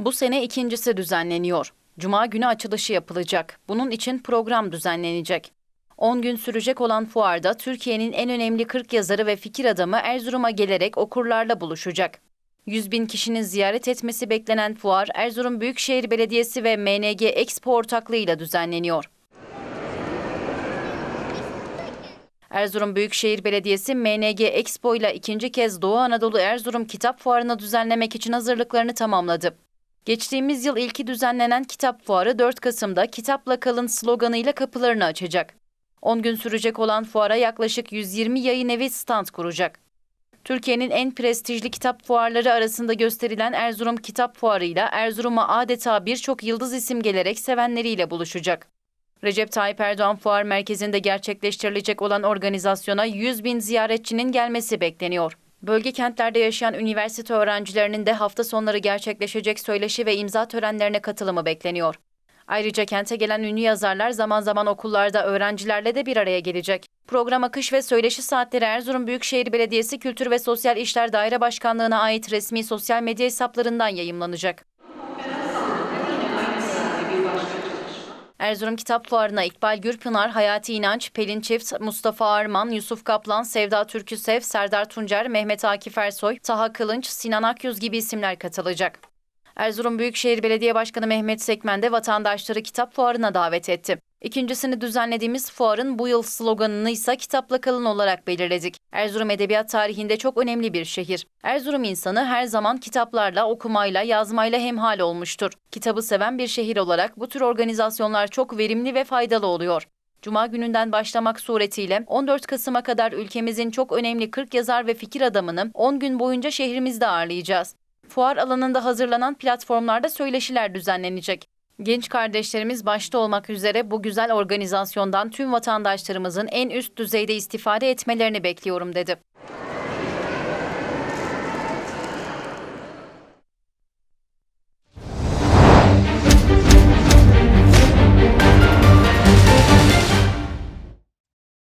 Bu sene ikincisi düzenleniyor. Cuma günü açılışı yapılacak. Bunun için program düzenlenecek. 10 gün sürecek olan fuarda Türkiye'nin en önemli 40 yazarı ve fikir adamı Erzurum'a gelerek okurlarla buluşacak. 100 bin kişinin ziyaret etmesi beklenen fuar Erzurum Büyükşehir Belediyesi ve MNG Expo ortaklığıyla düzenleniyor. Erzurum Büyükşehir Belediyesi MNG Expo ile ikinci kez Doğu Anadolu Erzurum Kitap Fuarı'nı düzenlemek için hazırlıklarını tamamladı. Geçtiğimiz yıl ilki düzenlenen kitap fuarı 4 Kasım'da Kitapla Kalın sloganıyla kapılarını açacak. 10 gün sürecek olan fuara yaklaşık 120 yayın evi stand kuracak. Türkiye'nin en prestijli kitap fuarları arasında gösterilen Erzurum Kitap Fuarı ile Erzurum'a adeta birçok yıldız isim gelerek sevenleriyle buluşacak. Recep Tayyip Erdoğan Fuar Merkezi'nde gerçekleştirilecek olan organizasyona 100 bin ziyaretçinin gelmesi bekleniyor. Bölge kentlerde yaşayan üniversite öğrencilerinin de hafta sonları gerçekleşecek söyleşi ve imza törenlerine katılımı bekleniyor. Ayrıca kente gelen ünlü yazarlar zaman zaman okullarda öğrencilerle de bir araya gelecek. Program akış ve söyleşi saatleri Erzurum Büyükşehir Belediyesi Kültür ve Sosyal İşler Daire Başkanlığı'na ait resmi sosyal medya hesaplarından yayımlanacak. Erzurum Kitap Fuarı'na İkbal Gürpınar, Hayati İnanç, Pelin Çift, Mustafa Arman, Yusuf Kaplan, Sevda Türküsev, Serdar Tuncer, Mehmet Akif Ersoy, Taha Kılınç, Sinan Akyüz gibi isimler katılacak. Erzurum Büyükşehir Belediye Başkanı Mehmet Sekmen de vatandaşları kitap fuarına davet etti. İkincisini düzenlediğimiz fuarın bu yıl sloganını ise kitapla kalın olarak belirledik. Erzurum edebiyat tarihinde çok önemli bir şehir. Erzurum insanı her zaman kitaplarla, okumayla, yazmayla hemhal olmuştur. Kitabı seven bir şehir olarak bu tür organizasyonlar çok verimli ve faydalı oluyor. Cuma gününden başlamak suretiyle 14 Kasım'a kadar ülkemizin çok önemli 40 yazar ve fikir adamını 10 gün boyunca şehrimizde ağırlayacağız. Fuar alanında hazırlanan platformlarda söyleşiler düzenlenecek. Genç kardeşlerimiz başta olmak üzere bu güzel organizasyondan tüm vatandaşlarımızın en üst düzeyde istifade etmelerini bekliyorum dedi.